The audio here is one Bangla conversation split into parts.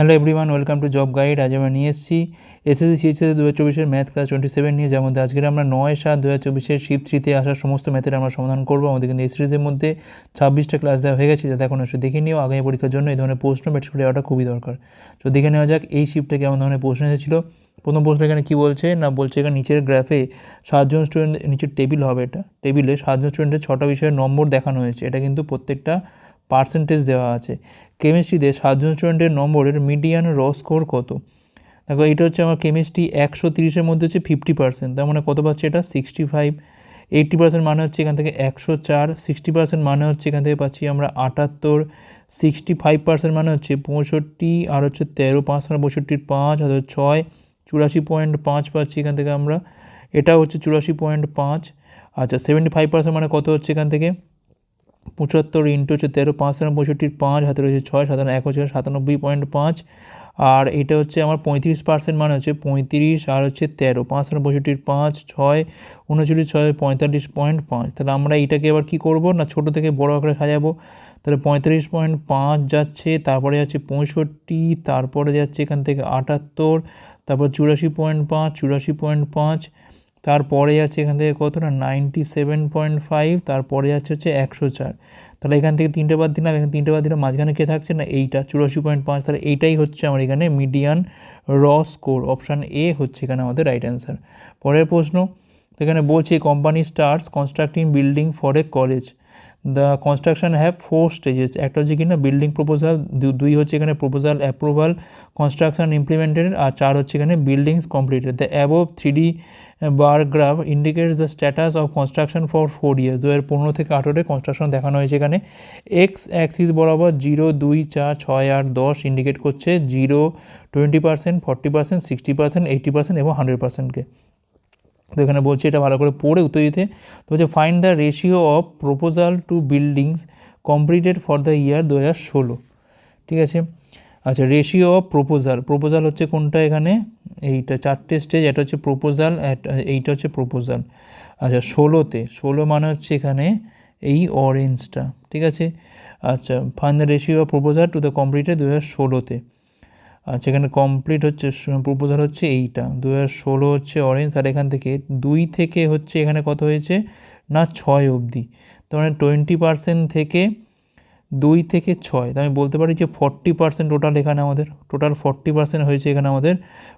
Hello everyone welcome to job guide আজ আমরা নিয়ে এসেছি এসএসসি সিএসএস দু হাজার চব্বিশের ম্যাথ ক্লাস টোয়েন্টি সেভেন নিয়ে মধ্যে আজকের আমরা নয় সাত দু হাজার চব্বিশের শিফট থ্রিতে আসা সমস্ত ম্যাথের আমরা সমাধান করব। আমাদের কিন্তু এই সিরিজের মধ্যে ছাব্বিশটা ক্লাস দেওয়া হয়ে গেছে, যাতে এখন এসে দেখে নিও। আগামী পরীক্ষার জন্য এই ধরনের প্রশ্ন ব্যাটস করে দেওয়াটা খুবই দরকার। তো দেখে নেওয়া যাক এই শিফটে কেমন ধরনের প্রশ্ন এসেছিল। প্রথম প্রশ্ন এখানে কী বলছে? না, বলছে এখানে নিচের গ্রাফে সাতজন স্টুডেন্ট নিচের টেবিল হবে এটা। টেবিলে সাতজন স্টুডেন্টের ছটা বিষয়ের নম্বর দেখানো হয়েছে। এটা কিন্তু প্রত্যেকটা পার্সেন্টেজ দেওয়া আছে। কেমিস্ট্রিতে সাতজন স্টুডেন্টের নম্বরের মিডিয়ান র স্কোর কত? দেখো, এটা হচ্ছে আমার কেমিস্ট্রি একশো তিরিশের মধ্যে হচ্ছে ফিফটি পার্সেন্ট তার মানে কত পাচ্ছে এটা? সিক্সটি ফাইভ এইট্টি পার্সেন্ট মানে হচ্ছে এখান থেকে একশো চার সিক্সটি পার্সেন্ট মানে হচ্ছে এখান থেকে পাচ্ছি আমরা আটাত্তর সিক্সটি ফাইভ পার্সেন্ট মানে হচ্ছে পঁয়ষট্টি, আর হচ্ছে তেরো পাঁচ মানে পঁয়ষট্টির পাঁচ, আর ছয়, চুরাশি পয়েন্ট পাঁচ পাচ্ছি এখান থেকে আমরা। এটা হচ্ছে চুরাশি পয়েন্ট পাঁচ। আচ্ছা সেভেন্টি ফাইভ পার্সেন্ট মানে কত হচ্ছে এখান থেকে? পঁচাত্তর ইন্টু হচ্ছে তেরো, পাঁচ সাতান্ন পঁয়ষট্টির পাঁচ, হাতে রয়েছে ছয়, সাতান্ন, এক হচ্ছে সাতানব্বই পয়েন্ট পাঁচ। আর এটা হচ্ছে আমার পঁয়ত্রিশ পার্সেন্ট মানে হচ্ছে পঁয়ত্রিশ আর হচ্ছে তেরো, পাঁচ সাতান্ন, পঁয়ষট্টির পাঁচ, ছয়, উনচল্লিশ, ছয়, পঁয়তাল্লিশ পয়েন্ট পাঁচ। তাহলে আমরা এটাকে এবার কী করব না ছোটো থেকে বড় আকারে সাজাবো? তাহলে পঁয়তাল্লিশ পয়েন্ট পাঁচ যাচ্ছে, তারপরে যাচ্ছে পঁয়ষট্টি, তারপরে যাচ্ছে এখান থেকে আটাত্তর, তারপর চুরাশি পয়েন্ট পাঁচ, চুরাশি পয়েন্ট পাঁচ তারপরে যাচ্ছে এখান থেকে কত না নাইনটি সেভেন পয়েন্ট ফাইভ তারপরে যাচ্ছে হচ্ছে একশো চার। তাহলে এখান থেকে তিনটে বাদ দিলাম, এখানে তিনটে বাদ দিলাম মাঝখানে কে থাকছে না, এইটা, চুরাশি পয়েন্ট পাঁচ। তাহলে এইটাই হচ্ছে আমার এখানে মিডিয়ান র স্কোর অপশান এ হচ্ছে এখানে আমাদের রাইট অ্যান্সার পরের প্রশ্ন এখানে বলছি company starts constructing building for a college the construction have four stages একটা হচ্ছে কিনা বিল্ডিং প্রপোজাল দুই হচ্ছে এখানে প্রপোজাল অ্যাপ্রুভাল কনস্ট্রাকশন ইমপ্লিমেন্টেড আর চার হচ্ছে এখানে buildings completed the above three D bar graph indicates the status of construction for four years দু হাজার পনেরো থেকে আঠেরোতে কনস্ট্রাকশন দেখানো হয়েছে এখানে। এক্স অ্যাক্সিস বরাবর জিরো দুই, চার, ছয়, আট, দশ ইন্ডিকেট করছে zero twenty percent forty percent sixty percent eighty percent এবং হান্ড্রেড পার্সেন্টকে তো এখানে বলছে এটা ভালো করে পড়ে উত্তর দিতে। তো হচ্ছে find the ratio of proposal to buildings completed for the year দু হাজার ষোলো। ঠিক আছে? আচ্ছা রেশিও অফ প্রপোজাল প্রপোজাল হচ্ছে কোনটা এখানে? এইটা চারটে স্টেজ এটা হচ্ছে প্রপোজাল এইটা হচ্ছে প্রপোজাল আচ্ছা ষোলোতে, ষোলো মানে হচ্ছে এখানে এই অরেঞ্জটা ঠিক আছে? আচ্ছা find the ratio of proposal to the completed দু হাজার ষোলোতে। আচ্ছা এখানে কমপ্লিট হচ্ছে প্রপোজাল হচ্ছে এইটা দু হাজার ষোলো হচ্ছে অরেঞ্জ তার এখান থেকে দুই থেকে হচ্ছে এখানে কত হয়েছে? না, ছয় অবধি। তার মানে টোয়েন্টি পার্সেন্ট থেকে দুই থেকে ছয়। আমি বলতে পারি যে ফর্টি পার্সেন্ট টোটাল এখানে আমাদের। টোটাল ফর্টি পার্সেন্ট হয়েছে এখানে আমাদের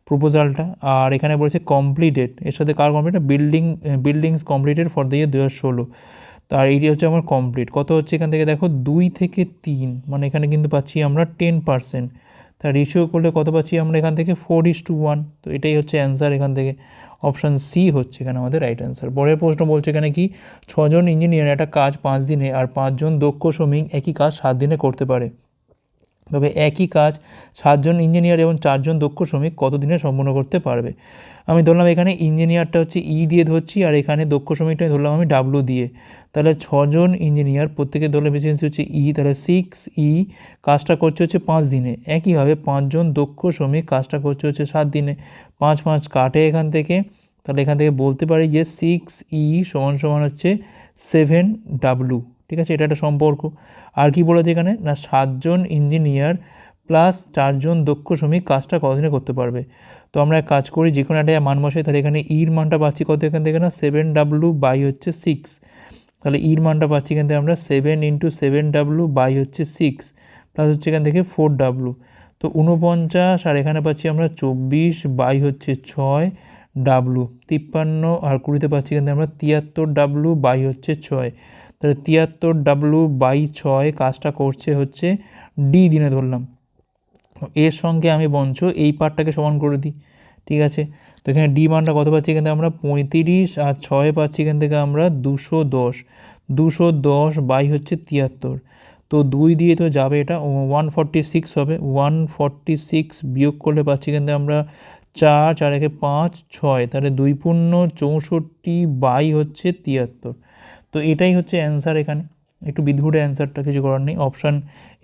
প্রপোজালটা আর এখানে বলেছে কমপ্লিটেড এর সাথে কার complete building buildings completed for the year দু হাজার ষোলো। তো আর এইটি হচ্ছে আমার কমপ্লিট কত হচ্ছে এখান থেকে? দেখো, দুই থেকে তিন। মানে এখানে কিন্তু পাচ্ছি আমরা টেন পার্সেন্ট তার রেশিও করলে কত পাচ্ছি আমরা এখান থেকে? ফোর ইস টু ওয়ান তো এটাই হচ্ছে অ্যান্সার এখান থেকে। অপশান সি হচ্ছে এখানে আমাদের রাইট অ্যান্সার পরের প্রশ্ন বলছে এখানে কি? ছজন ইঞ্জিনিয়ার একটা কাজ পাঁচ দিনে আর পাঁচজন দক্ষ শ্রমিক একই কাজ সাত দিনে করতে পারে। তবে একই কাজ সাতজন ইঞ্জিনিয়ার এবং চারজন দক্ষ শ্রমিক কত দিনে সম্পন্ন করতে পারবে? আমি ধরলাম এখানে ইঞ্জিনিয়ারটা হচ্ছে ই দিয়ে ধরছি আর এখানে দক্ষ শ্রমিকটা ধরলাম আমি ডাব্লু দিয়ে। তাহলে ছজন ইঞ্জিনিয়ার প্রত্যেকের ধরলে এফিসিয়েন্সি হচ্ছে ই তাহলে সিক্স ই কাজটা করছে হচ্ছে পাঁচ দিনে। একইভাবে পাঁচজন দক্ষ শ্রমিক কাজটা করছে হচ্ছে সাত দিনে। পাঁচ পাঁচ কাটে এখান থেকে। তাহলে এখান থেকে বলতে পারি যে সিক্স ই সমান সমান হচ্ছে সেভেন ডাব্লু ঠিক আছে? এটা একটা সম্পর্ক। আর কি বলেছে এখানে? না, সাতজন ইঞ্জিনিয়ার প্লাস চারজন দক্ষ শ্রমিক কাজটা কতদিনে করতে পারবে? তো আমরা এক কাজ করি যে কোনো একটা মান বসাই, তাহলে এখানে ইর মানটা পাচ্ছি কত এখান থেকে না? সেভেন ডাব্লু বাই হচ্ছে সিক্স তাহলে ইর মানটা পাচ্ছি এখান থেকে আমরা seven into seven W by হচ্ছে সিক্স প্লাস হচ্ছে এখান থেকে ফোর ডাব্লু তো উনপঞ্চাশ আর এখানে পাচ্ছি আমরা চব্বিশ বাই হচ্ছে ছয় ডাব্লু তিপ্পান্ন, আর কুড়িতে পাচ্ছি এখান থেকে আমরা তিয়াত্তর ডাব্লু বাই হচ্ছে ছয়। তাহলে তিয়াত্তর ডাব্লু বাই ছয় কাজটা করছে হচ্ছে ডি দিনে ধরলাম। এর সঙ্গে আমি বঞ্চ, এই পার্টটাকে সমান করে দিই, ঠিক আছে? তো এখানে ডি মানটা কত পাচ্ছি এখান থেকে আমরা? পঁয়ত্রিশ আর ছয় পাচ্ছি এখান থেকে আমরা দুশো দশ। দুশো দশ বাই হচ্ছে তিয়াত্তর। তো দুই দিয়ে তো যাবে এটা ওয়ান ফর্টি সিক্স হবে। ওয়ান ফর্টি সিক্স বিয়োগ করলে পাচ্ছি এখান থেকে আমরা চার চার একে পাঁচ, ছয়। তাহলে দুই পূর্ণ চৌষট্টি বাই হচ্ছে তিয়াত্তর। তো এটাই হচ্ছে অ্যান্সার এখানে। একটু বিধুরে অ্যান্সারটা কিছু করার নেই। অপশান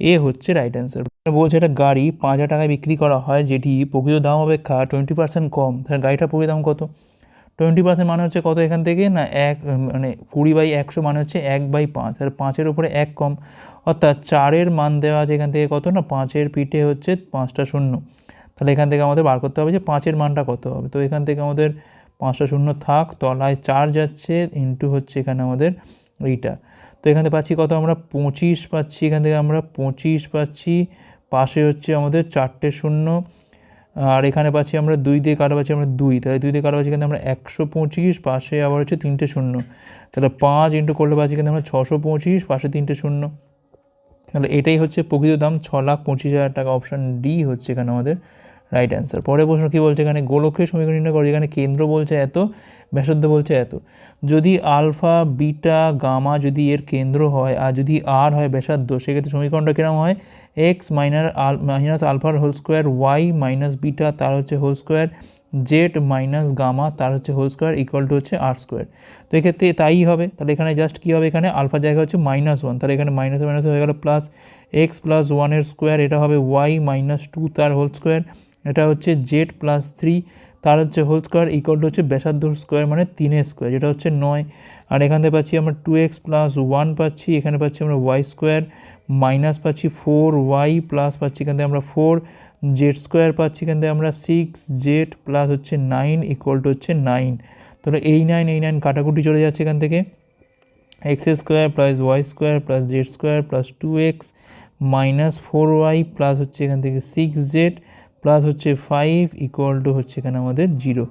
এ হচ্ছে রাইট অ্যান্সার বলছে এটা গাড়ি পাঁচ হাজার টাকায় বিক্রি করা হয়, যেটি প্রকৃত দাম অপেক্ষা টোয়েন্টি পার্সেন্ট কম। তাহলে গাড়িটার প্রকৃত দাম কত? টোয়েন্টি পার্সেন্ট মানে হচ্ছে কত এখান থেকে? না, এক মানে কুড়ি বাই একশো মানে হচ্ছে এক বাই পাঁচ। আর পাঁচের উপরে এক কম। অর্থাৎ চারের মান দেওয়া আছে এখান থেকে কত? না, পাঁচের পিঠে হচ্ছে পাঁচটা শূন্য। তাহলে এখান থেকে আমাদের বার করতে হবে যে পাঁচের মানটা কত হবে। তো এখান থেকে আমাদের পাঁচটা শূন্য থাক, তলায় চার যাচ্ছে ইন্টু হচ্ছে এখানে আমাদের এইটা। তো এখান থেকে পাচ্ছি কত? আমরা পঁচিশ পাচ্ছি, এখান থেকে আমরা পঁচিশ পাচ্ছি, পাশে হচ্ছে আমাদের চারটে শূন্য। আর এখানে পাচ্ছি আমরা দুই দিয়ে কাটা পাচ্ছি আমরা দুই। তাহলে দুই দিয়ে কাটা পাচ্ছি কিন্তু আমরা একশো পঁচিশ, পাশে আবার হচ্ছে তিনটে শূন্য। তাহলে পাঁচ ইন্টু করলে পাচ্ছি কিন্তু আমরা ছশো পঁচিশ, পাশে তিনটে শূন্য। তাহলে এটাই হচ্ছে প্রকৃত দাম ছ লাখ পঁচিশ হাজার টাকা। অপশান ডি হচ্ছে এখানে আমাদের রাইট অ্যান্সার পরের প্রশ্ন, কী বলছে এখানে? গোলকের সমীকরণ নির্ণয় করে, যেখানে কেন্দ্র বলছে এত, ব্যাসার্ধ বলছে এত। যদি আলফা, বিটা, গামা যদি এর কেন্দ্র হয়, আর যদি আর হয় ব্যাসার্ধ, সেক্ষেত্রে সমীকরণটা কীরকম হয়? এক্স মাইনাস আল মাইনাস আলফার whole square Y minus beta তার হচ্ছে whole square Z minus gamma তার হচ্ছে হোল স্কোয়ার ইকুয়াল টু হচ্ছে আর স্কোয়ার তো এক্ষেত্রে তাই হবে। তাহলে এখানে জাস্ট কী হবে এখানে? আলফা জায়গা হচ্ছে মাইনাস ওয়ান তাহলে এখানে মাইনাস মাইনাস হয়ে গেল প্লাস এক্স প্লাস ওয়ানের স্কোয়ার এটা হবে ওয়াই মাইনাস টু তার হোল স্কোয়ার এটা হচ্ছে জেড প্লাস থ্রি তার হচ্ছে হোল স্কোয়ার ইকুয়াল টু হচ্ছে ব্যাসার্ধ স্কোয়ার মানে তিনের স্কোয়ার যেটা হচ্ছে নয়। আর এখান থেকে পাচ্ছি আমরা টু এক্স প্লাস ওয়ান পাচ্ছি, এখানে পাচ্ছি আমরা ওয়াই স্কোয়ার মাইনাস পাচ্ছি ফোর ওয়াই প্লাস পাচ্ছি এখান থেকে আমরা ফোর জেড স্কোয়ার পাচ্ছি এখান থেকে আমরা সিক্স জেড প্লাস হচ্ছে নাইন ইকুয়াল টু হচ্ছে নাইন তাহলে এই নাইন এই নাইন কাটাকুটি চলে যাচ্ছে এখান থেকে। X square plus Y square plus Z square plus two X minus four Y plus হচ্ছে এখান থেকে সিক্স জেড প্লাস হচ্ছে ফাইভ ইকুয়াল টু হচ্ছে এখানে আমাদের জিরো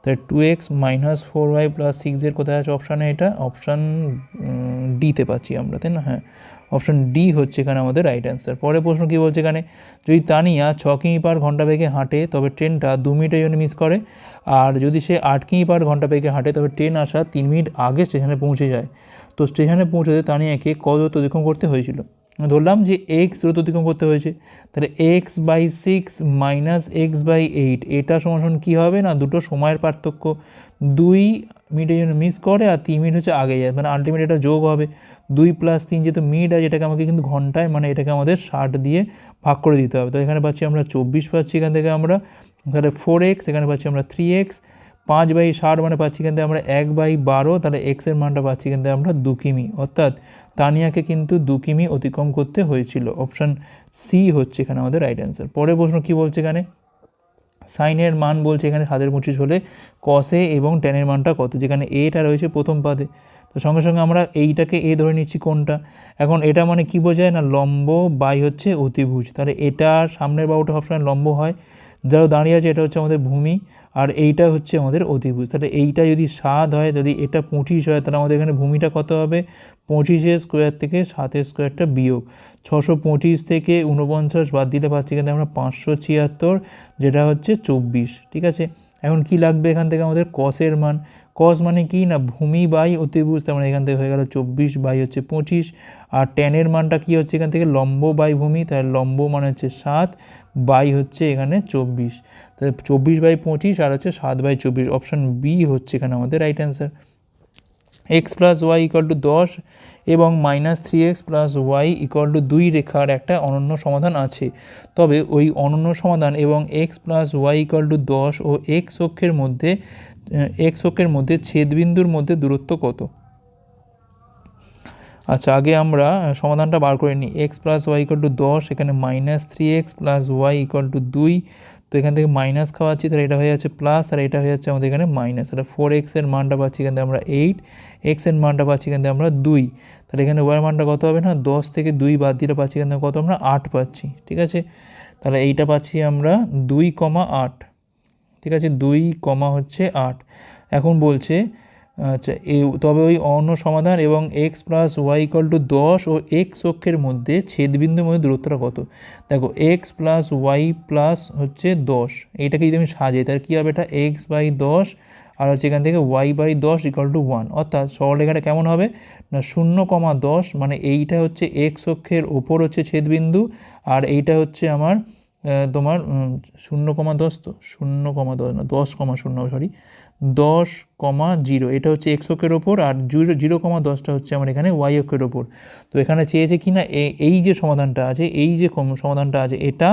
তাহলে two X minus four Y plus six Z কোথায় আছে অপশানে এটা? অপশান ডিতে পাচ্ছি আমরা, তাই না? হ্যাঁ। অপশান ডি হচ্ছে এখানে আমাদের রাইট অ্যান্সার পরের প্রশ্ন কী বলছে এখানে? যদি তানিয়া ছ কিমি পার ঘণ্টা বেগে হাঁটে, তবে ট্রেনটা দু মিনিটের জন্য মিস করে। আর যদি সে আট কিমি পার ঘণ্টা বেগে হাঁটে, তবে ট্রেন আসা তিন মিনিট আগে স্টেশনে পৌঁছে যায়। তো স্টেশনে পৌঁছতে তানিয়াকে কত অতিক্রম করতে হয়েছিল? ধরলাম যে এক্স দূরত্ব অতিক্রম করতে হয়েছে, তাহলে X by six minus X by eight এটা সমান কী হবে না? দুটো সময়ের পার্থক্য। দুই মিনিটের জন্য মিস করে আর তিন মিনিট হচ্ছে আগে যায় মানে আলটিমেট এটা যোগ হবে। দুই প্লাস তিন যেহেতু মিনিট আছে এটাকে আমাকে কিন্তু ঘন্টায় মানে এটাকে আমাদের ষাট দিয়ে ভাগ করে দিতে হবে। তো এখানে পাচ্ছি আমরা চব্বিশ পাচ্ছি এখান থেকে আমরা, তাহলে ফোর এক্স এখানে পাচ্ছি আমরা থ্রি এক্স পাঁচ বাই ষাট মানে পাচ্ছি কিন্তু আমরা এক বাই বারো, তাহলে এক্সের মানটা পাচ্ছি কিন্তু আমরা দু কিমি। অর্থাৎ তানিয়াকে কিন্তু দু কিমি অতিক্রম করতে হয়েছিল। অপশান সি হচ্ছে এখানে আমাদের রাইট অ্যান্সার পরের প্রশ্ন কী বলছে এখানে? সাইনের মান বলছে এখানে হাতের পঁচিশ হলে কসে এবং ট্যানের মানটা কত? যেখানে এটা রয়েছে প্রথম পাদে। তো সঙ্গে সঙ্গে আমরা এইটাকে এ ধরে নিচ্ছি কোনটা? এখন এটা মানে কি বোঝায় না লম্ব বাই হচ্ছে অতিভুজ। তাহলে এটা সামনের বাহুটা সবসময় লম্ব হয়। যারা দাঁড়িয়ে আছে, এটা হচ্ছে আমাদের ভূমি। আর এইটা হচ্ছে আমাদের অতিভুজ তাহলে এইটা যদি সাত হয়, যদি এটা পঁচিশ হয়, তাহলে আমাদের এখানে ভূমিটা কত হবে? পঁচিশের স্কোয়ার থেকে সাতের স্কোয়ারটা বিয়োগ। ছশো পঁচিশ থেকে উনপঞ্চাশ বাদ দিতে পারছি কিন্তু আমরা পাঁচশো ছিয়াত্তর, যেটা হচ্ছে চব্বিশ, ঠিক আছে? এখন কি লাগবে এখান থেকে আমাদের? কসের মান। কস মানে কি না? ভূমি বাই অতিভুজ তার মানে এখান থেকে হয়ে গেল চব্বিশ বাই হচ্ছে পঁচিশ। আর ট্যানের মানটা কি হচ্ছে এখান থেকে? লম্ব বাই ভূমি, তাহলে লম্ব মানে হচ্ছে সাত, বাই হচ্ছে এখানে চব্বিশ। তাহলে চব্বিশ বাই পঁচিশ আর হচ্ছে সাত বাই চব্বিশ। অপশান বি হচ্ছে এখানে আমাদের right answer X plus Y equal to দশ এবং minus three X plus Y equal to দুই রেখার একটা অনন্য সমাধান আছে। তবে ওই অনন্য সমাধান এবং x plus y equal to দশ ও এক্স অক্ষের মধ্যে এক্স অক্ষের মধ্যে ছেদবিন্দুর মধ্যে দূরত্ব কত? আচ্ছা আগে আমরা সমাধানটা বার করে নিই। X plus y equal to দশ, এখানে minus three x plus y equal to দুই তো এখান থেকে মাইনাস খাওয়াচ্ছি, তাহলে এটা হয়ে যাচ্ছে প্লাস আর এটা হয়ে যাচ্ছে আমাদের এখানে মাইনাস তাহলে ফোর এক্সের মানটা পাচ্ছি এখান আমরা এইট এক্সের মানটা পাচ্ছি এখান আমরা দুই। তাহলে এখানে ওয়ার মানটা কত হবে না? দশ থেকে দুই বাদ দিলে পাচ্ছি এখান কত আমরা আট পাচ্ছি, ঠিক আছে? তাহলে এইটা পাচ্ছি আমরা দুই কমা আট, ঠিক আছে? দুই কমা হচ্ছে আট। এখন বলছে আচ্ছা এ তবে ওই অন্য সমাধান এবং x plus y equal to দশ ও এক্স অক্ষের মধ্যে ছেদবিন্দুর মধ্যে দূরত্বটা কত? দেখো এক্স প্লাস ওয়াই প্লাস হচ্ছে দশ। এইটাকে যদি আমি সাজাই, তাহলে কী হবে এটা? এক্স বাই দশ আর হচ্ছে এখান থেকে ওয়াই বাই দশ ইকাল টু ওয়ান অর্থাৎ সরলরেখাটা কেমন হবে? না, শূন্য কমা দশ মানে এইটা হচ্ছে এক্স অক্ষের ওপর হচ্ছে ছেদবিন্দু আর এইটা হচ্ছে আমার তোমার শূন্য কমা দশ তো? শূন্য কমা দশ, না, দশ কমা শূন্য সরি দশ কমা জিরো, এটা হচ্ছে এক্স অক্ষের ওপর আর জিরো জিরো কমা দশটা হচ্ছে আমার এখানে ওয়াই অক্ষের ওপর। তো এখানে চেয়েছে কি না এই যে সমাধানটা আছে, এই যে সমাধানটা আছে, এটা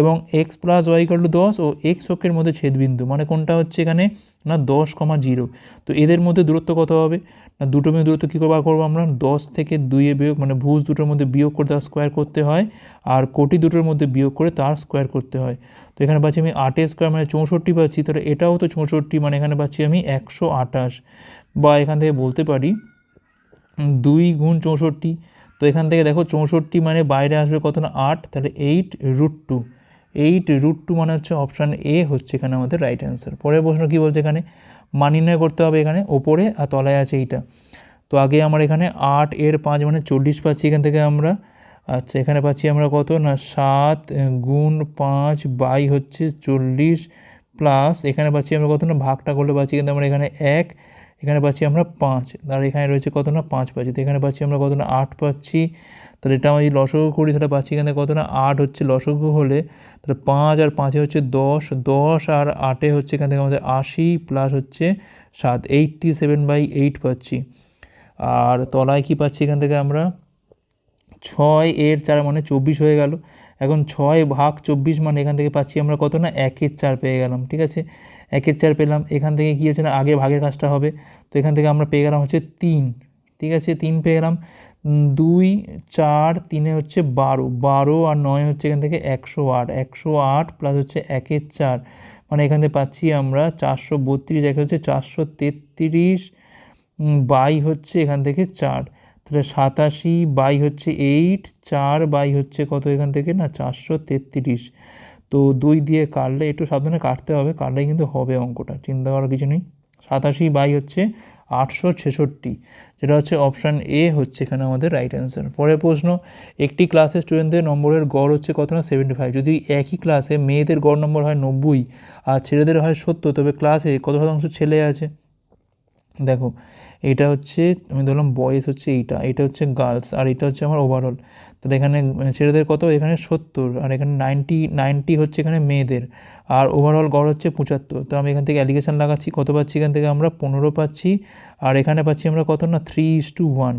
এবং এক্স প্লাস ওয়াই টু দশ ও এক্স অক্ষের মধ্যে ছেদবিন্দু মানে কোনটা হচ্ছে এখানে না দশ কমা জিরো। তো এদের মধ্যে দূরত্ব কত হবে? না দুটো মধ্যে দূরত্ব কী করে বার করব আমরা? দশ থেকে দুইয়ে বিয়োগ মানে ভুজ দুটোর মধ্যে বিয়োগ করে তার স্কোয়ার করতে হয় আর কোটি দুটোর মধ্যে বিয়োগ করে তার স্কোয়ার করতে হয়। তো এখানে পাচ্ছি আমি আটের স্কোয়ার মানে চৌষট্টি পাচ্ছি, তাহলে এটাও তো চৌষট্টি মানে এখানে পাচ্ছি আমি একশো আঠাশ বা এখান থেকে বলতে পারি দুই গুণ চৌষট্টি। তো এখান থেকে দেখো চৌষট্টি মানে বাইরে আসবে কত না আট, তাহলে eight root two eight root two মানে হচ্ছে অপশান এ হচ্ছে এখানে আমাদের রাইট অ্যান্সার পরের প্রশ্ন কী বলছে এখানে? মান নির্ণয় করতে হবে এখানে, ওপরে আর তলায় আছে এইটা। তো আগে আমার এখানে আট এর পাঁচ মানে চল্লিশ পাচ্ছি এখান থেকে আমরা। আচ্ছা এখানে পাচ্ছি আমরা কত? না, সাত গুণ পাঁচ বাই হচ্ছে চল্লিশ। প্লাস এখানে পাচ্ছি আমরা কত না, ভাগটা করলে পাচ্ছি কিন্তু আমরা এখানে এক, এখানে পাচ্ছি আমরা পাঁচ। আর এখানে রয়েছে কত না, পাঁচ পাচ্ছি। তো এখানে পাচ্ছি আমরা কত না, আট পাচ্ছি। তাহলে এটা আমি যদি লসগু করি, তাহলে পাচ্ছি এখানে কত না, আট হচ্ছে লসগু হলে, তাহলে পাঁচ আর পাঁচে হচ্ছে দশ দশ আর আটে হচ্ছে এখান থেকে আমাদের আশি প্লাস হচ্ছে সাত এইটটি সেভেন বাই এইট পাচ্ছি। আর তলায় কি পাচ্ছি এখান থেকে আমরা? ছয়, এর চার মানে চব্বিশ হয়ে গেল। এখন ছয় ভাগ চব্বিশ মানে এখান থেকে পাচ্ছি আমরা কত না? একের চার পেয়ে গেলাম, ঠিক আছে? একের চার পেলাম, এখান থেকে কী হচ্ছে না? আগে ভাগের কাজটা হবে। তো এখান থেকে আমরা পেয়ে গেলাম হচ্ছে তিন, ঠিক আছে? তিন পেয়ে গেলাম। দুই, চার, তিনে হচ্ছে বারো। বারো আর নয় হচ্ছে এখান থেকে একশো আট। একশো আট প্লাস হচ্ছে একের চার। মানে এখান থেকে পাচ্ছি আমরা চারশো বত্রিশ, একে হচ্ছে চারশো তেত্রিশ বাই হচ্ছে এখান থেকে চার। তাহলে সাতাশি বাই হচ্ছে এইট চার বাই হচ্ছে কত এখান থেকে? না, চারশো তেত্রিশ। তো দুই দিয়ে কাটলে, একটু সাবধানে কাটতে হবে, কাটলেই কিন্তু হবে অঙ্কটা, চিন্তা করার কিছু নেই। সাতাশি বাই হচ্ছে আটশো ছেষট্টি, যেটা হচ্ছে অপশান এ হচ্ছে এখানে আমাদের রাইট অ্যান্সার পরের প্রশ্ন, একটি ক্লাসে স্টুডেন্টদের নম্বরের গড় হচ্ছে কত না? সেভেন্টি ফাইভ যদি একই ক্লাসে মেয়েদের গড় নম্বর হয় নব্বই আর ছেলেদের হয় সত্তর, তবে ক্লাসে কত শতাংশ ছেলে আছে? দেখো এটা হচ্ছে, আমি ধরলাম বয়েস হচ্ছে এইটা, এটা হচ্ছে গার্লস আর এটা হচ্ছে আমার ওভারঅল তাহলে এখানে ছেলেদের কত? এখানে সত্তর, আর এখানে নাইনটি নাইনটি হচ্ছে এখানে মেয়েদের, আর ওভারঅল গড় হচ্ছে পঁচাত্তর। তো আমি এখান থেকে অ্যালিগেশন লাগাচ্ছি, কত পাচ্ছি এখান থেকে? আমরা পনেরো পাচ্ছি, আর এখানে পাচ্ছি আমরা কত না? থ্রি ইস টু ওয়ান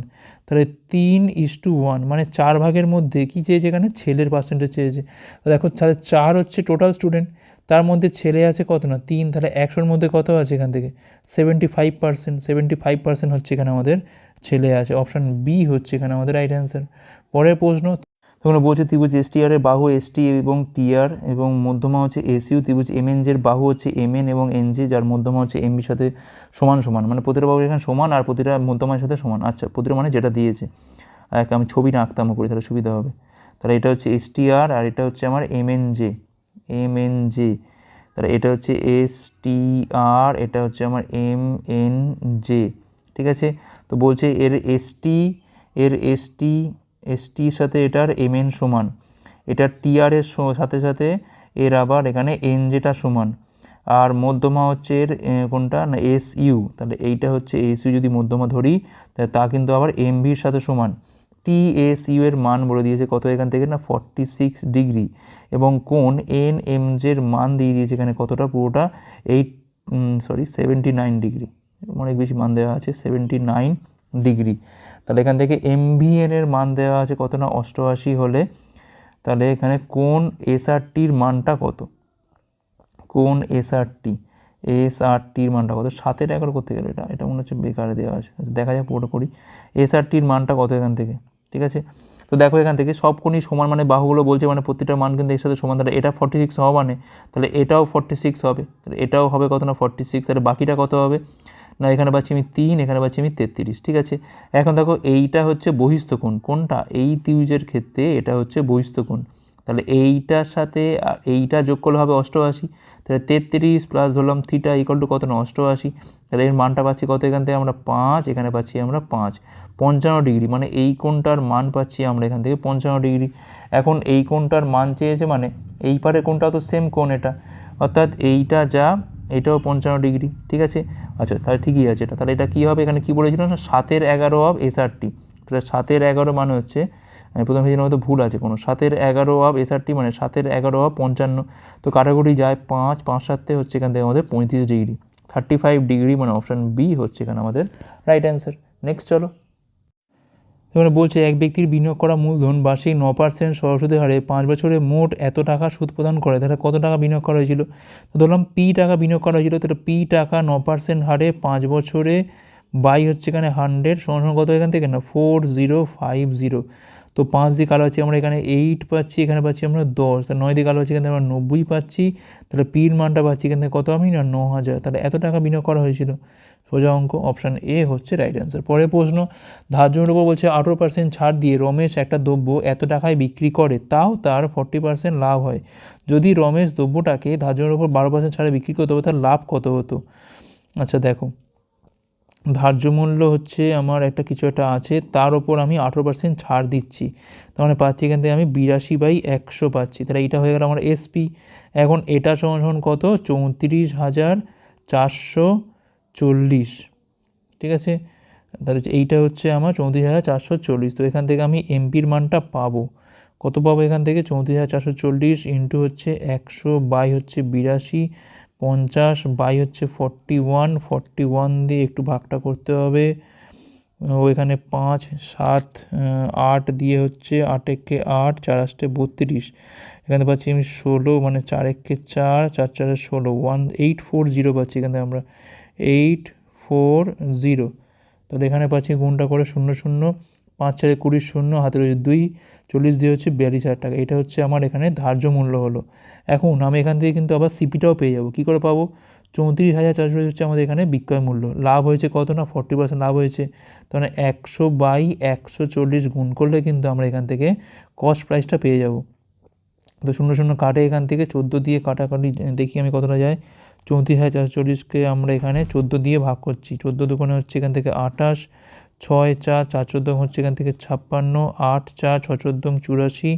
তাহলে তিন ইস টু ওয়ান মানে চার ভাগের মধ্যে, কী চেয়েছে এখানে? ছেলের পার্সেন্টেজ চেয়েছে। দেখো, তাহলে চার হচ্ছে টোটাল স্টুডেন্ট তার মধ্যে ছেলে আছে কত না? তিন, তাহলে একশোর মধ্যে কত আছে এখান থেকে? Seventy five percent seventy five percent হচ্ছে এখানে আমাদের ছেলে আছে। অপশান বি হচ্ছে এখানে আমাদের রাইট অ্যান্সার পরের প্রশ্ন, তোমরা বলছে ত্রিভুজ এস টি আরের বাহু এস টি এবং টিআর এবং মধ্যমা হচ্ছে এসইউ ত্রিভুজ এম এন জের বাহু হচ্ছে এম এন এবং এন জে যার মধ্যমা হচ্ছে এমবির সাথে সমান সমান। মানে প্রতিটা বাহু এখানে সমান আর প্রতিটা মধ্যমার সাথে সমান। আচ্ছা প্রতিটা মানে যেটা দিয়েছে। এক, আমি ছবি না আঁকতাম করি তাহলে সুবিধা হবে। তাহলে এটা হচ্ছে এস টি আর এটা হচ্ছে আমার M N J M N J তাহলে এটা হচ্ছে এস টি আর এটা হচ্ছে আমার এম এন জে ঠিক আছে? তো বলছে এর এস টি এর এস টি এস টির সাথে এটার এম এন সমান। এটার টিআর এর সো- সাথে সাথে এর আবার এখানে এন জেটা সমান। আর মধ্যমা হচ্ছে এর কোনটা? না এস ইউ তাহলে এইটা হচ্ছে এস ইউ যদি মধ্যমা ধরি, তাহলে তা কিন্তু আবার এম ভির সাথে সমান। টি এস ইউ এর মান বলে দিয়েছে কত এখান থেকে না? ফর্টি সিক্স ডিগ্রি এবং কোন এন এম জের মান দিয়ে দিয়েছে এখানে কতটা? পুরোটা eight sorry seventy nine degree অনেক বেশি মান দেওয়া আছে সেভেন্টি নাইন ডিগ্রি তাহলে এখান থেকে এমভিএন এর মান দেওয়া আছে কত না? অষ্টআশি হলে। তাহলে এখানে কোন এসআরটির মানটা কত? কোন এসআরটি এসআরটির মানটা কত? সাতের এগারো করতে গেলে এটা এটা মনে হচ্ছে বেকারে দেওয়া আছে। আচ্ছা, দেখা যাক পুরোটা করি এসআরটির মানটা কত এখান থেকে? ঠিক আছে? তো দেখো এখান থেকে সব কোণই সমান মানে বাহুগুলো বলছে মানে প্রতিটা মান কিন্তু এর সাথে সমান। তাহলে এটা ফর্টি সিক্স হওয়া মানে? তাহলে এটাও ফর্টি সিক্স হবে। তাহলে এটাও হবে কত না ফর্টি সিক্স তাহলে বাকিটা কত হবে? না, এখানে পাচ্ছি আমি তিন, এখানে পাচ্ছি আমি তেত্রিশ, ঠিক আছে? এখন দেখো এইটা হচ্ছে বহিস্থ কোণ। কোনটা এই তিউজের ক্ষেত্রে এটা হচ্ছে বহিস্থ কোণ। তাহলে এইটার সাথে এইটা যোগ করলে হবে অষ্টআশি। তাহলে তেত্রিশ প্লাস ধরলাম থিটা ইকুয়াল টু কত না, অষ্টআশি। তাহলে এর মানটা পাচ্ছি কত এখান থেকে? আমরা পাঁচ, এখানে পাচ্ছি আমরা পাঁচ। পঞ্চান্ন ডিগ্রি মানে এই কোণটার মান পাচ্ছি আমরা এখান থেকে পঞ্চান্ন ডিগ্রি। এখন এই কোণটার মান চেয়েছে মানে এই পারে কোণটা তো সেম কোণ এটা। অর্থাৎ এইটা যা, এটাও পঞ্চান্ন ডিগ্রি, ঠিক আছে? আচ্ছা তাহলে ঠিকই আছে এটা। তাহলে এটা কী হবে? এখানে কী বলেছিল না? সাতের এগারো অফ এসআরটি তাহলে সাতের এগারো মানে হচ্ছে প্রথম ভেবেছিলাম হয়তো ভুল আছে কোনো। সাতের এগারো অফ এসআরটি মানে সাতের এগারো অফ পঞ্চান্ন। তো কাটাকুটি যায় পাঁচ পাঁচ সাতে হচ্ছে এখান থেকে আমাদের পঁয়ত্রিশ ডিগ্রি থার্টি ফাইভ ডিগ্রি মানে অপশান বি হচ্ছে এখানে আমাদের রাইট অ্যান্সার নেক্সট চলো। এখানে বলছে, এক ব্যক্তির বিনিয়োগ করা মূলধন বার্ষিক ন পার্সেন্ট সরস্বতী হারে পাঁচ বছরে মোট এত টাকা সুদ প্রদান করে, তাহলে কত টাকা বিনিয়োগ করা হয়েছিল? তো ধরলাম পি টাকা বিনিয়োগ করা হয়েছিল, তাহলে পি টাকা ন পার্সেন্ট হারে পাঁচ বছরে বাই হচ্ছে এখানে হান্ড্রেড, সমান কত এখান থেকে? না, ফোর জিরো ফাইভ জিরো। তো পাঁচ দিয়ে কালো আছে, আমরা এখানে এইট পাচ্ছি, এখানে পাচ্ছি আমরা দশ। তাহলে নয় দিয়ে কালো পাচ্ছি এখানে আমরা নব্বই পাচ্ছি। তাহলে পির মানটা পাচ্ছি, এখান থেকে কত আমি না, ন হাজার। তাহলে এত টাকা বিনিয়োগ করা হয়েছিল। সোজা অঙ্ক অপশান এ হচ্ছে রাইট অ্যান্সার পরের প্রশ্ন ধার্যের উপর বলছে আঠেরো পার্সেন্ট ছাড় দিয়ে রমেশ একটা দ্রব্য এত টাকায় বিক্রি করে, তাও তার ফর্টি পার্সেন্ট লাভ হয়। যদি রমেশ দ্রব্যটাকে ধার্যের উপর বারো পার্সেন্ট ছাড়ে বিক্রি করতে হবে তার লাভ কত হতো? আচ্ছা দেখো। ধার্য মূল্য হচ্ছে আমার একটা কিছু একটা আছে, তার ওপর আমি আঠেরো পার্সেন্ট ছাড় দিচ্ছি। তার মানে পাচ্ছি এখান থেকে আমি বিরাশি বাই একশো পাচ্ছি। তাহলে এইটা হয়ে গেল আমার এসপি এখন এটা সমান সমান কত? চৌত্রিশ হাজার চারশো চল্লিশ। ঠিক আছে? তাহলে এইটা হচ্ছে আমার চৌত্রিশ হাজার চারশো চল্লিশ। তো এখান থেকে আমি এমপির মানটা পাবো। কত পাবো এখান থেকে? চৌত্রিশ হাজার চারশো চল্লিশ ইন্টু হচ্ছে একশো বাই হচ্ছে বিরাশি। পঞ্চাশ বাই হচ্ছে ফর্টি ওয়ান ফর্টি ওয়ান দিয়ে একটু ভাগটা করতে হবে। ও এখানে পাঁচ, সাত আট দিয়ে হচ্ছে আট একে আট, চার আসতে বত্রিশ। এখানে পাচ্ছি আমি ষোলো মানে চার একে চার চার চারে ষোলো ওয়ান এইট ফোর জিরো পাচ্ছি এখানে আমরা। এইট ফোর জিরো তাহলে এখানে পাচ্ছি গুণটা করে শূন্য শূন্য। পাঁচ চারে কুড়ি শূন্য হাতে রয়েছে দুই, চল্লিশ দিয়ে হচ্ছে বিয়াল্লিশ হাজার টাকা। এটা হচ্ছে আমার এখানে ধার্য মূল্য হলো। এখন আমি এখান থেকে কিন্তু আবার সিপিটাও পেয়ে যাব। কী করে পাবো? চৌত্রিশ হাজার চারশো হচ্ছে আমাদের এখানে বিক্রয় মূল্য। লাভ হয়েছে কত না? ফর্টি পার্সেন্ট লাভ হয়েছে। তাহলে মানে একশো বাই একশো চল্লিশ গুণ করলে কিন্তু আমরা এখান থেকে কস্ট প্রাইসটা পেয়ে যাব। তো শূন্য শূন্য কাটে এখান থেকে, চোদ্দ দিয়ে কাটাকাটি দেখি আমি কতটা যায়। চৌত্রিশ হাজার চারশো চল্লিশকে আমরা এখানে চোদ্দ দিয়ে ভাগ করছি। চোদ্দ দোকানে হচ্ছে এখান থেকে আঠাশ ছয় চার চার চোদ্দ হচ্ছে এখান থেকে ছাপ্পান্ন, আট চার, ছ চোদ্দ চুরাশি।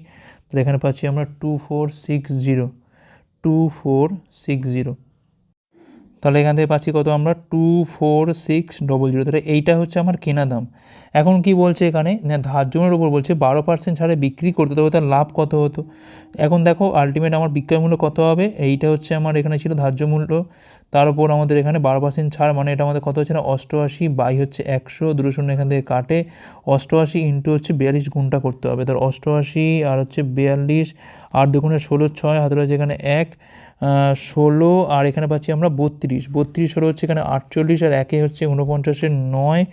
তাহলে এখানে পাচ্ছি আমরা two four six zero two four six zero তাহলে এখান থেকে পাচ্ছি কত আমরা? Two, four, six double zero তাহলে এইটা হচ্ছে আমার কেনা দাম। এখন কি বলছে এখানে? না ধার্যমের উপর বলছে, বারো পার্সেন্ট ছাড়ে বিক্রি করতে তবে তার লাভ কত হতো? এখন দেখো আলটিমেট আমার বিক্রয় মূল্য কত হবে? এইটা হচ্ছে আমার এখানে ছিল ধার্য মূল্য। তার উপর আমাদের এখানে বারো পার্সেন্ট ছাড় মানে এটা আমাদের কত হচ্ছে না? অষ্টআশি বাই হচ্ছে একশো, দুটো শূন্য এখান থেকে কাটে। অষ্টআশি ইন্টু হচ্ছে বিয়াল্লিশ গুণটা করতে হবে। তার অষ্টআশি আর হচ্ছে বিয়াল্লিশ আর দুগুণে ষোলো, ছয়, হাতে রয়েছে এখানে এক। ষোলো, আর এখানে পাচ্ছি আমরা বত্রিশ। বত্রিশ হলো হচ্ছে এখানে আটচল্লিশ, আর একে হচ্ছে উনপঞ্চাশের নয়,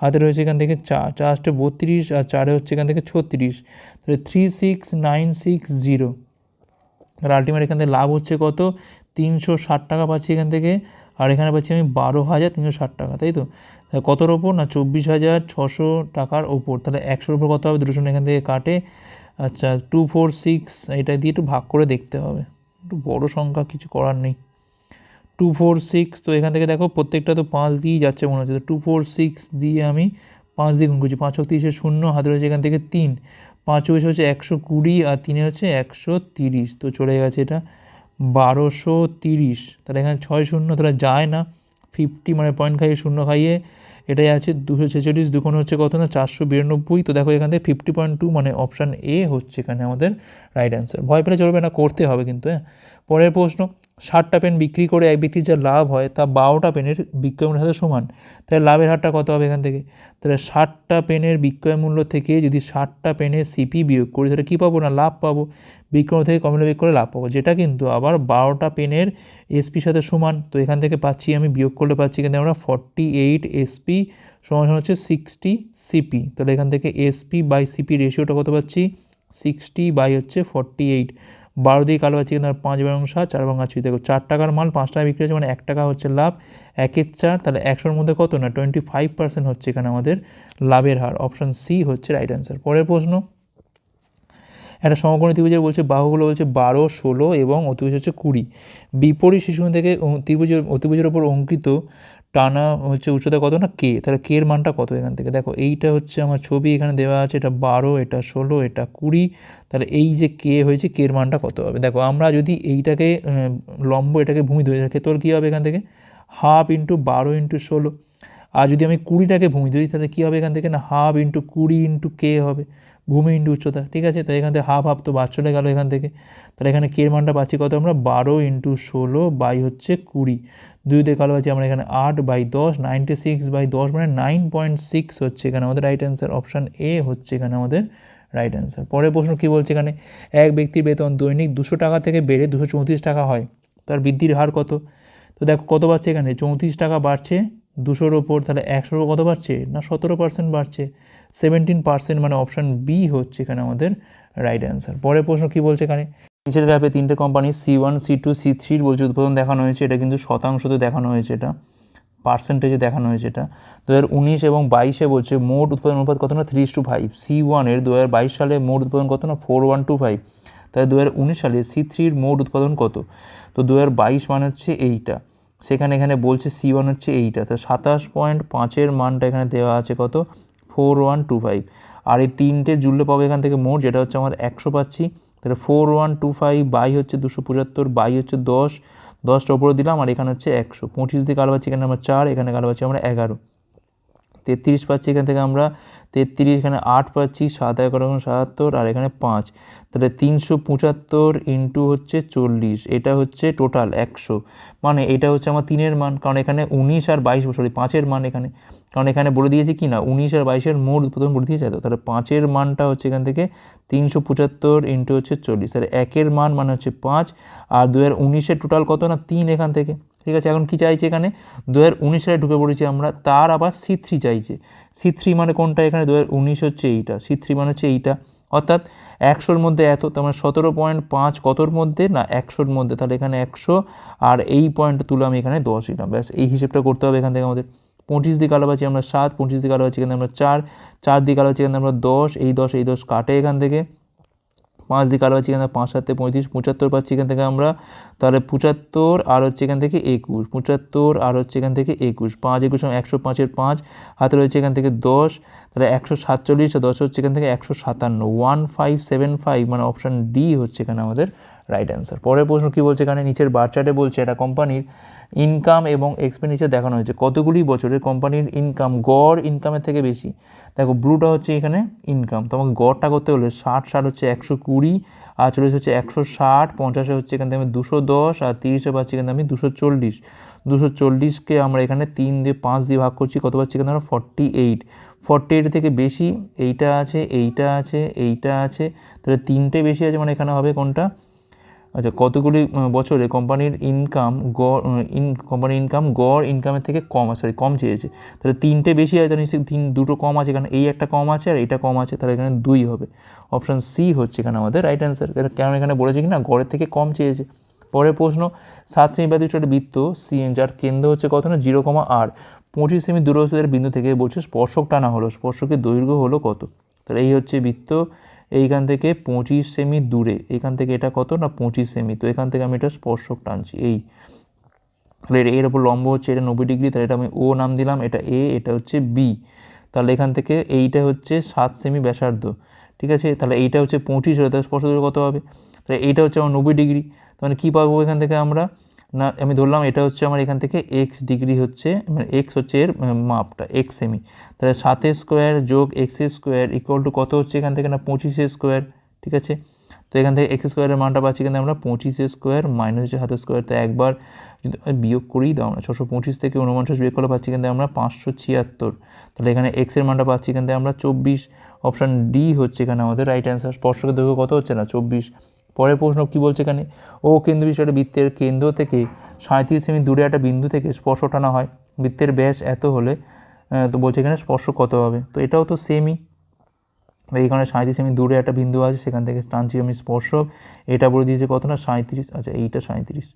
হাতে রয়েছে এখান থেকে চার। চার আসতে বত্রিশ, আর চারে হচ্ছে এখান থেকে ছত্রিশ। তাহলে three six nine six zero তাহলে আলটিমেট এখান থেকে লাভ হচ্ছে কত? তিনশো ষাট টাকা পাচ্ছি এখান থেকে, আর এখানে পাচ্ছি আমি বারো হাজার তিনশো ষাট টাকা, তাই তো? কতর ওপর? না, চব্বিশ হাজার ছশো টাকার ওপর। তাহলে একশোর ওপর কত হবে? শূন্য এখান থেকে কাটে। আচ্ছা টু ফোর সিক্স এটা দিয়ে একটু ভাগ করে দেখতে হবে। একটু বড়ো সংখ্যা, কিছু করার নেই। টু ফোর সিক্স তো এখান থেকে দেখো প্রত্যেকটা তো পাঁচ দিয়েই যাচ্ছে মনে হচ্ছে। তো টু ফোর সিক্স দিয়ে আমি পাঁচ দিয়ে গুণ করছি। পাঁচ তিরিশে শূন্য, হাতে রয়েছে এখান থেকে তিন। পাঁচ চব্বিশ হচ্ছে একশো কুড়ি আর তিনে হচ্ছে একশো তিরিশ। তো চলে গেছে এটা বারোশো তিরিশ। তাহলে এখানে ছয় শূন্য, তাহলে যায় না। ফিফটি মানে পয়েন্ট খাইয়ে শূন্য খাইয়ে এটাই আছে দুশো ছেচল্লিশ দুখন হচ্ছে কত না? চারশো বিরানব্বই। তো দেখো এখান থেকে ফিফটি পয়েন্ট টু মানে অপশান এ হচ্ছে এখানে আমাদের রাইট অ্যান্সার ভয় পেলে চলবে না, করতে হবে কিন্তু হ্যাঁ? পরের প্রশ্ন ষাটটা পেন বিক্রি করে এক ব্যক্তির যা লাভ হয় তা বারোটা পেনের বিক্রয় মূল্যের সাথে সমান। তাহলে লাভের হারটা কত হবে এখান থেকে? তাহলে ষাটটা পেনের বিক্রয় মূল্য থেকে যদি ষাটটা পেনের সিপি বিয়োগ করি, তাহলে কী পাবো না? লাভ পাবো। বিক্রয় থেকে কমলে বিয়োগ করে লাভ পাবো। যেটা কিন্তু আবার বারোটা পেনের এসপির সাথে সমান। তো এখান থেকে পাচ্ছি আমি, বিয়োগ করলে পাচ্ছি কিন্তু আমরা ফর্টি এইট এসপি সমান হচ্ছে সিক্সটি সিপি তাহলে এখান থেকে এসপি বাই সিপি রেশিওটা কত পাচ্ছি? সিক্সটি বাই হচ্ছে ফর্টি এইট বারো দিয়ে কালো পাচ্ছি কিন্তু পাঁচ বারং সাত চার বাং আছে দেখো, চার টাকার মাল পাঁচ টাকা বিক্রি হচ্ছে মানে এক টাকা হচ্ছে লাভ। একের চার, তাহলে একশোর মধ্যে কত না? টোয়েন্টি ফাইভ পার্সেন্ট হচ্ছে এখানে আমাদের লাভের হার। অপশান সি হচ্ছে রাইট অ্যান্সার পরের প্রশ্ন। একটা সমকোণী ত্রিভুজের বলছে, বাহুগুলো বলছে বারো, ষোলো এবং অতিভুজ হচ্ছে কুড়ি। বিপরীত শিশু থেকে ত্রিভুজের অতিভুজের ওপর অঙ্কিত টানা হচ্ছে উচ্চতা কত না কে? তাহলে কে এর মানটা কত এখান থেকে? দেখো, এইটা হচ্ছে আমার ছবি, এখানে দেওয়া আছে এটা বারো, এটা ষোলো, এটা কুড়ি। তাহলে এই যে কে হয়েছে, কে এর মানটা কত হবে? দেখো, আমরা যদি এইটাকে লম্ব এটাকে ভূমি ধরে রাখি তোর কী হবে এখান থেকে? হাফ ইন্টু বারো ইন্টু ষোলো। আর যদি আমি কুড়িটাকে ভূমি ধরি, তাহলে কী হবে এখান থেকে না? হাফ ইন্টু কুড়ি ইন্টু কে হবে? ভূমি ইন্টু উচ্চতা, ঠিক আছে? তাই এখান থেকে হাফ হাফ তো বাদ চলে গেল এখান থেকে। তাহলে এখানে কে মানটা পাচ্ছি কত আমরা? বারো ইন্টু ষোলো বাই হচ্ছে কুড়ি। দুই দিয়ে কালো পাচ্ছি আমরা এখানে আট বাই দশ নাইনটি সিক্স বাই দশ মানে নাইন পয়েন্ট সিক্স হচ্ছে এখানে আমাদের রাইট অ্যান্সার অপশান এ হচ্ছে এখানে আমাদের রাইট অ্যান্সার পরের প্রশ্ন কী বলছে এখানে? এক ব্যক্তির বেতন দৈনিক দুশো টাকা থেকে বেড়ে দুশো চৌত্রিশ টাকা হয়। তার বৃদ্ধির হার কত? তো দেখো কত বাড়ছে এখানে? চৌত্রিশ টাকা বাড়ছে দুশোর ওপর তাহলে একশোর কত বাড়ছে? না, সতেরো পার্সেন্ট বাড়ছে। সেভেন্টিন পার্সেন্ট মানে অপশান বি হচ্ছে এখানে আমাদের রাইট অ্যান্সার পরের প্রশ্ন কী বলছে এখানে? নিচের গ্রাফে তিনটে company C one C two C থ্রির বলছে উৎপাদন দেখানো হয়েছে। এটা কিন্তু শতাংশতে দেখানো হয়েছে এটা। পার্সেন্টেজে দেখানো হয়েছে এটা। দু হাজার উনিশ এবং বাইশে বলছে মোট উৎপাদন অনুপাত কত না? থ্রি টু ফাইভ সি ওয়ানের দু হাজার বাইশ সালে মোট উৎপাদন কত না? ফোর ওয়ান টু ফাইভ তাহলে দু হাজার উনিশ সালে সি থ্রির মোট উৎপাদন কত? তো দু হাজার বাইশ মানে হচ্ছে এইটা। সেখানে এখানে বলছে সি ওয়ান হচ্ছে এইটা তো সাতাশ পয়েন্ট পাঁচের মানটা এখানে দেওয়া আছে কত? ফোর ওয়ান টু ফাইভ আর এই তিনটে জুড়লে পাবো এখান থেকে মোট, যেটা হচ্ছে আমার একশো পাচ্ছি। তাহলে four one two five by হচ্ছে দুশো পঁচাত্তর, বাই হচ্ছে দশ। দশটা ওপরে দিলাম, আর এখানে হচ্ছে একশো। পঁচিশ দিয়ে কালো পাচ্ছি এখানে আমরা চার, এখানে কালো পাচ্ছি আমরা এগারো। তেত্রিশ পাচ্ছি এখান থেকে আমরা তেত্রিশ, এখানে আট পাচ্ছি, সাত এগারো সাতাত্তর, আর এখানে পাঁচ। তাহলে তিনশো পঁচাত্তর ইন্টু হচ্ছে চল্লিশ, এটা হচ্ছে টোটাল একশো। মানে এটা হচ্ছে আমার তিনের মান, কারণ এখানে উনিশ আর বাইশ সরি পাঁচের মান এখানে। কারণ এখানে বলে দিয়েছে কি না, উনিশ আর বাইশের মোট প্রথম বলে দিয়েছে তো তাহলে পাঁচের মানটা হচ্ছে এখান থেকে তিনশো পঁচাত্তর ইন্টু হচ্ছে চল্লিশ। তাহলে একের মান মানে হচ্ছে পাঁচ, আর দু হাজার উনিশের টোটাল কত না, তিন এখান থেকে। ঠিক আছে, এখন কী চাইছে এখানে? দু হাজার উনিশ সালে ঢুকে পড়েছি আমরা, তার আবার সি থ্রি চাইছে। সি থ্রি মানে কোনটা এখানে? দু হাজার উনিশ হচ্ছে এইটা সি থ্রি মানে হচ্ছে এইটা। অর্থাৎ একশোর মধ্যে এত, তার মানে সতেরো পয়েন্ট পাঁচ কতর মধ্যে? না, একশোর মধ্যে, তাহলে এখানে একশো, আর এই পয়েন্টটা তুলে আমি এখানে দশ দিলাম ব্যাস, এই হিসেবটা করতে হবে এখান থেকে আমাদের। পঁচিশ দিকে আলো পাচ্ছি আমরা সাত, পঁচিশ দিকে আলো পাচ্ছি এখানে আমরা চার চার দিকে আলো পাচ্ছি এখানে আমরা দশ, এই দশ এই দশ কাটে এখান থেকে। পাঁচ দিকে আলো পাচ্ছি এখানে পাঁচ সাতে পঁয়ত্রিশ, পঁচাত্তর পাচ্ছি এখান থেকে আমরা। তাহলে পঁচাত্তর আর হচ্ছে এখান থেকে একুশ, পঁচাত্তর আর হচ্ছে এখান থেকে একুশ, পাঁচ একুশ একশো পাঁচের পাঁচ হাতে রয়েছে এখান থেকে দশ, তাহলে একশো সাতচল্লিশ দশ হচ্ছে এখান থেকে একশো সাতান্ন, ওয়ান ফাইভ সেভেন ফাইভ মানে অপশান ডি হচ্ছে এখানে আমাদের রাইট অ্যান্সার। পরের প্রশ্ন কী বলছে এখানে? নিচের বার চার্টে বলছে এটা কোম্পানির ইনকাম এবং এক্সপেন্ডিচার দেখানো হয়েছে। কতগুলি বছরে কোম্পানির ইনকাম গড় ইনকামের থেকে বেশি। দেখো ব্লুটা হচ্ছে এখানে ইনকাম তোমাকে গড়টা করতে হলে ষাট ষাট হচ্ছে একশো কুড়ি, আর চল্লিশ হচ্ছে একশো ষাট, পঞ্চাশে হচ্ছে এখান থেকে আমি দুশো দশ, আর তিরিশে পাচ্ছি এখানে আমি দুশো চল্লিশ। দুশো চল্লিশকে আমরা এখানে তিন দিয়ে পাঁচ দিয়ে ভাগ করছি, কত পাচ্ছি এখানে? আমরা ফর্টি এইট ফর্টি এইট থেকে বেশি, এইটা আছে এইটা আছে এইটা আছে। তাহলে তিনটে বেশি আছে মানে এখানে হবে কোনটা? আচ্ছা কতগুলি বছরে কোম্পানির ইনকাম গড় ইন কোম্পানির ইনকাম গড় ইনকামের থেকে কম সরি কম চেয়েছে। তাহলে তিনটে বেশি হয়, তাহলে তিন, দুটো কম আছে, এখানে এই একটা কম আছে আর এটা কম আছে, তাহলে এখানে দুই হবে। অপশান সি হচ্ছে এখানে আমাদের রাইট অ্যান্সার কেন এখানে বলেছে কি না গড়ের থেকে কম চেয়েছে। পরের প্রশ্ন, সাত সেমি ব্যতীত একটা বৃত্ত সি যার কেন্দ্র হচ্ছে কত না? জিরো কমা আর পঁচিশ সেমি দূরত্বের বিন্দু থেকে বলছে স্পর্শক টানা হলো, স্পর্শকের দৈর্ঘ্য হলো কত? তাহলে এই হচ্ছে বৃত্ত। এইখান থেকে পঁচিশ সেমি দূরে এখান থেকে এটা কত না পঁচিশ সেমি? তো এখান থেকে আমি এটা স্পর্শক টানছি, এই। তাহলে এর ওপর লম্ব হচ্ছে, এটা নব্বই ডিগ্রি, তাহলে এটা আমি ও নাম দিলাম, এটা এ এটা হচ্ছে বি তাহলে এখান থেকে এইটা হচ্ছে সাত সেমি ব্যাসার্ধ, ঠিক আছে? তাহলে এইটা হচ্ছে পঁচিশ হলে তাহলে স্পর্শ দূরে কত হবে? তাহলে এইটা হচ্ছে আমার নব্বই ডিগ্রি তাহলে কী পাবো এখান থেকে আমরা? না, আমি ধরলাম এটা হচ্ছে আমার এখান থেকে এক্স ডিগ্রি হচ্ছে মানে এক্স হচ্ছে এর মাপটা এক্স সেমি তাহলে সাতের স্কোয়ার যোগ এক্সের স্কোয়ার ইকুয়াল টু কত হচ্ছে এখান থেকে না পঁচিশের স্কোয়ার ঠিক আছে? তো এখান থেকে এক্স স্কোয়ারের মানটা পাচ্ছি এখানে আমরা পঁচিশের স্কোয়ার মাইনাস হচ্ছে হাতের স্কোয়ার তো একবার যদি বিয়োগ করেই দাও না, ছশো পঁচিশ থেকে উনপঞ্চাশ বিয়োগ করলে পাচ্ছি কিন্তু আমরা পাঁচশো ছিয়াত্তর। তাহলে এখানে এক্সের মানটা পাচ্ছি কিন্তু আমরা চব্বিশ অপশান ডি হচ্ছে এখানে আমাদের রাইট অ্যান্সার স্পর্শকের দৈর্ঘ্য কত হচ্ছে না, চব্বিশ। পরের প্রশ্ন কী বলছে এখানে? ও কেন্দ্র বিশিষ্ট বৃত্তের কেন্দ্র থেকে সাঁত্রিশ সেমি দূরে একটা বিন্দু থেকে স্পর্শ টানা হয়। বৃত্তের ব্যাস এত হলে তো বলছে এখানে স্পর্শ কত হবে? তো এটাও তো সেমই এইখানে সাঁত্রিশ সেমি দূরে একটা বিন্দু আছে, সেখান থেকে টানছি আমি স্পর্শক। এটা বলে দিয়েছে কত না সাঁত্রিশ আচ্ছা এইটা সাঁত্রিশ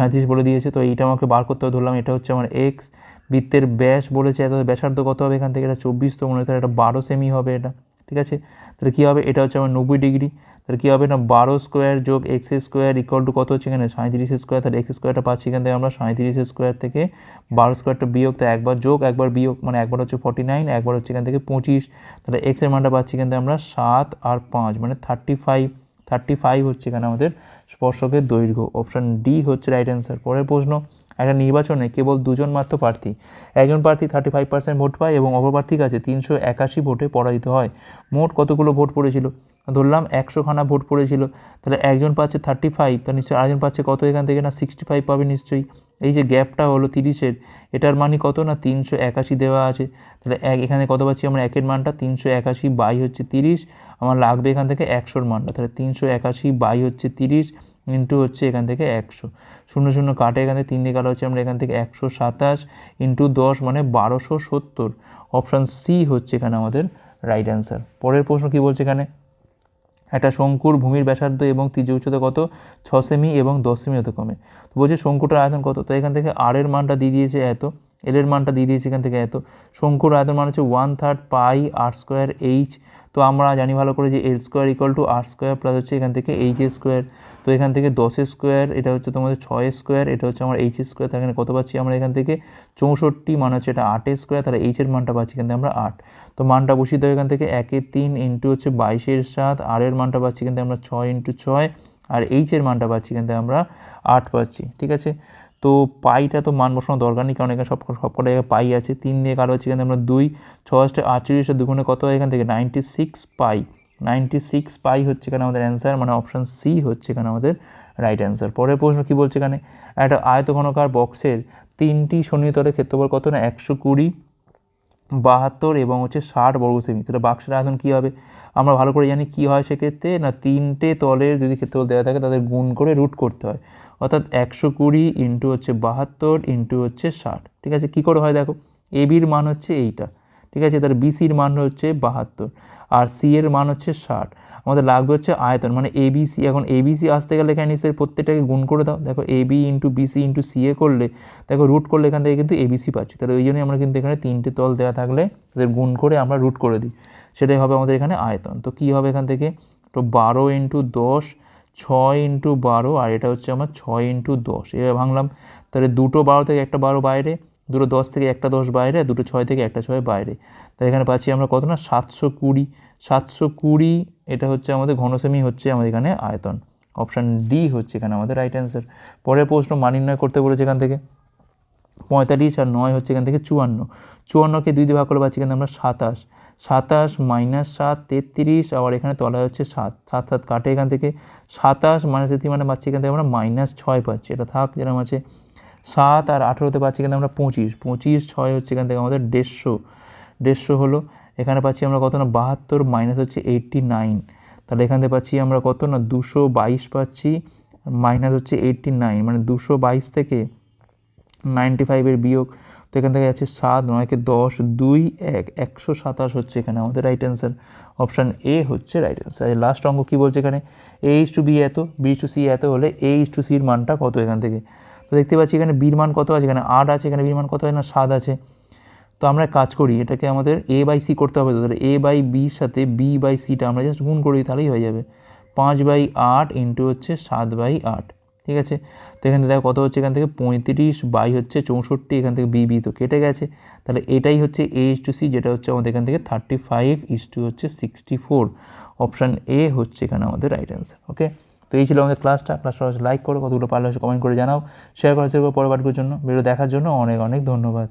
সাঁত্রিশ বলে দিয়েছে, তো এইটা আমাকে বার করতে ধরলাম এটা হচ্ছে আমার এক্স বৃত্তের ব্যাস বলেছে এত, ব্যাসার্ধ কত হবে এখান থেকে? এটা চব্বিশ, তো মনে হয় এটা বারো সেমি হবে এটা। ঠিক আছে? তাহলে কী হবে? এটা হচ্ছে আমার নব্বই ডিগ্রি। তাহলে কী হবে? না, বারো স্কোয়ার যোগ এক্স স্কোয়ার ইকুয়াল টু কত হচ্ছে এখানে? সাঁত্রিশ স্কোয়ার তাহলে এক্স স্কোয়ারটা পাচ্ছি এখান থেকে আমরা সাঁত্রিশ স্কোয়ার থেকে বারো স্কোয়ারটা বিয়োগ, তো একবার যোগ, একবার বিয়োগ মানে একবার হচ্ছে ফর্টি নাইন একবার হচ্ছে এখান থেকে পঁচিশ। তাহলে এক্সের মানটা পাচ্ছি এখান থেকে আমরা সাত আর পাঁচ মানে থার্টি ফাইভ থার্টি ফাইভ হচ্ছে এখানে আমাদের স্পর্শকের দৈর্ঘ্য। অপশান ডি হচ্ছে রাইট অ্যান্সার পরের প্রশ্ন একটা নির্বাচনে কেবল দুজন মাত্র প্রার্থী। একজন প্রার্থী থার্টি ফাইভ পার্সেন্ট ভোট পায় এবং অপর প্রার্থীর কাছে তিনশো একাশি ভোটে পরাজিত হয়। মোট কতগুলো ভোট পড়েছিল? ধরলাম একশোখানা ভোট পড়েছিল। তাহলে একজন পাচ্ছে থার্টি ফাইভ তার নিশ্চয়ই আরেকজন পাচ্ছে কত এখান থেকে না সিক্সটি ফাইভ পাবে নিশ্চয়ই? এই যে গ্যাপটা হলো তিরিশের, এটার মানে কত না তিনশো একাশি দেওয়া আছে? তাহলে এক, এখানে কত পাচ্ছি আমরা? একের মানটা তিনশো একাশি বাই হচ্ছে তিরিশ, আমার লাগবে এখান থেকে একশোর মানটা। তাহলে তিনশো একাশি বাই হচ্ছে তিরিশ ইন্টু হচ্ছে এখান থেকে একশো। শূন্য শূন্য কাটে এখান থেকে, তিন দিয়ে কাটা হচ্ছে আমরা এখান থেকে একশো সাতাশ ইন্টু দশ মানে বারোশো সত্তর। অপশান সি হচ্ছে এখানে আমাদের রাইট অ্যান্সার। পরের প্রশ্ন কী বলছে এখানে? একটা শঙ্কুর ভূমির ব্যাসার্ধ এবং তীর্য উচ্চতা কত? ছ সেমি এবং দশ সেমি কমে তো বলছে শঙ্কুটার আয়তন কত? তো এখান থেকে আর এর মানটা দিয়ে দিয়েছে এত, এল এর মানটা দিয়ে দিয়েছে এখান থেকে এত। শঙ্কুর আয়তন মান হচ্ছে one third pi r square h তো আমরা জানি ভালো করে যে l square equal to r square plus হচ্ছে এখান থেকে এইচ স্কোয়ার তো এখান থেকে দশের স্কোয়ার এটা হচ্ছে তোমাদের ছয় স্কোয়ার এটা হচ্ছে আমার এইচ স্কোয়ার এখানে কত পাচ্ছি আমরা এখান থেকে? চৌষট্টি মানে হচ্ছে এটা আটের স্কোয়ার তাহলে এইচের মানটা পাচ্ছি এখান থেকে আমরা আট। তো মানটা বসিয়ে দেবো এখান থেকে একের তিন ইন্টু হচ্ছে বাইশের সাত, আর এর মানটা পাচ্ছি এখান থেকে আমরা ছয় ইন্টু ছয়, আর এইচের মানটা পাচ্ছি এখান থেকে আমরা আট পাচ্ছি, ঠিক আছে? তো পাইটা তো মান বসানো দরকার নেই, কারণ এখানে সব সব কটা জায়গায় পাই আছে। তিন দিয়ে কারও হচ্ছে এখানে আমরা দুই ছয় আটচল্লিশ আটচল্লিশে দুগুণে কত হয় এখান থেকে? Ninety six pi. Ninety six pi হচ্ছে এখানে আমাদের অ্যান্সার মানে অপশান সি হচ্ছে এখানে আমাদের রাইট অ্যান্সার পরের প্রশ্ন কী বলছে এখানে? একটা আয়তঘনকার বক্সের তিনটি শনিতরের ক্ষেত্রফল কত না? একশো কুড়ি। বাহাত্তর এবং হচ্ছে ষাট বর্গ সেমি তাহলে বাক্সের আয়তন কী হবে? আমরা ভালো করে জানি কী হয় সেক্ষেত্রে না, তিনটে তলের যদি ক্ষেত্রফল দেওয়া থাকে তাদের গুণ করে রুট করতে হয়। অর্থাৎ একশো কুড়ি ইন্টু হচ্ছে বাহাত্তর ইন্টু হচ্ছে ষাট। ঠিক আছে? কী করে হয় দেখো? এবির বির মান হচ্ছে এইটা। ঠিক আছে? তার বিসির মান হচ্ছে বাহাত্তর। আর সি এর মান হচ্ছে ষাট। আমাদের লাগবে হচ্ছে আয়তন মানে এবিসি এখন এবিসি আসতে গেলে এখানে নিশ্চয়ই প্রত্যেকটাকে গুণ করে দাও। দেখো A B into BC into C A করলে, দেখো রুট করলে এখান থেকে কিন্তু এবিসি পাচ্ছি। তাহলে ওই জন্যই আমরা কিন্তু এখানে তিনটে তল দেওয়া থাকলে তাদের গুণ করে আমরা রুট করে দিই। সেটাই হবে আমাদের এখানে আয়তন। তো কী হবে এখান থেকে? তো বারো ইন্টু দশ, ছয় ইন্টু বারো, আর এটা হচ্ছে আমার ছয় ইন্টু দশ। এভাবে ভাঙলাম। তাহলে দুটো বারো থেকে একটা বারো বাইরে, দুটো দশ থেকে একটা দশ বাইরে, দুটো ছয় থেকে একটা ছয় বাইরে। তাই এখানে পাচ্ছি আমরা কত না? সাতশো কুড়ি। সাতশো কুড়ি, এটা হচ্ছে আমাদের ঘনসেমি হচ্ছে আমাদের এখানে আয়তন। অপশান ডি হচ্ছে এখানে আমাদের রাইট অ্যান্সার পরের প্রশ্ন, মান করতে বলেছে এখান থেকে। পঁয়তাল্লিশ আর নয় হচ্ছে এখান থেকে চুয়ান্ন। চুয়ান্নকে দুই দিয়ে ভাগ করে পাচ্ছি এখানে আমরা সাতাশ। সাতাশ মাইনাস সাত, তেত্রিশ, আবার এখানে তলায় হচ্ছে সাত। সাত সাত কাটে এখান থেকে। সাতাশ মাইনাস তেত্রিশ মানে পাচ্ছি এখান থেকে আমরা মাইনাস ছয় পাচ্ছি। এটা থাক, যেরকম আছে। সাত আর আঠেরোতে পাচ্ছি এখানে আমরা পঁচিশ। পঁচিশ, ছয় হচ্ছে এখান থেকে আমাদের দেড়শো। দেড়শো হলো এখানে পাচ্ছি আমরা কত না? বাহাত্তর মাইনাস হচ্ছে এইটটি নাইন তাহলে এখান থেকে পাচ্ছি আমরা কত না? দুশো বাইশ পাচ্ছি মাইনাস হচ্ছে এইটটি নাইন মানে দুশো বাইশ থেকে নাইনটি ফাইভের বিয়োগ। তো এখান থেকে যাচ্ছে সাত, নয়কে দশ, দুই, এক। একশো সাতাশ হচ্ছে এখানে আমাদের রাইট অ্যান্সার অপশান এ হচ্ছে রাইট অ্যান্সার লাস্ট অঙ্ক কী বলছে এখানে? এ ইস টু বি এত বি টু সি এত হলে এ ইস টু সির মানটা কত এখান থেকে? তো দেখতে পাচ্ছি এখানে বির মান কত আছে? এখানে আট আছে, এখানে বির মান কত হয় না? সাত আছে। তো আমরা কাজ করি, এটাকে আমাদের এ বাই সি করতে হবে। তাহলে এ বাই বির সাথে বি বাই সিটা আমরা জাস্ট গুণ করি, তাহলেই হয়ে যাবে। পাঁচ বাই আট ইন্টু হচ্ছে সাত বাই আট। ঠিক আছে? তো এখানে দেখো কত হচ্ছে এখান থেকে? পঁয়ত্রিশ বাই হচ্ছে চৌষট্টি, এখান থেকে বি বি তো কেটে গেছে। তাহলে এটাই হচ্ছে এ ইস টু সি যেটা হচ্ছে আমাদের এখান থেকে থার্টি ফাইভ ইস টু হচ্ছে সিক্সটি ফোর অপশান এ হচ্ছে এখানে আমাদের রাইট অ্যান্সার ওকে তো এই ছিল আমাদের ক্লাসটা ক্লাসটা লাইক করো, কতগুলো পারলে কমেন্ট করে জানাও। শেয়ার করা করো পরবর্তীর জন্য। ভিডিও দেখার জন্য অনেক অনেক ধন্যবাদ।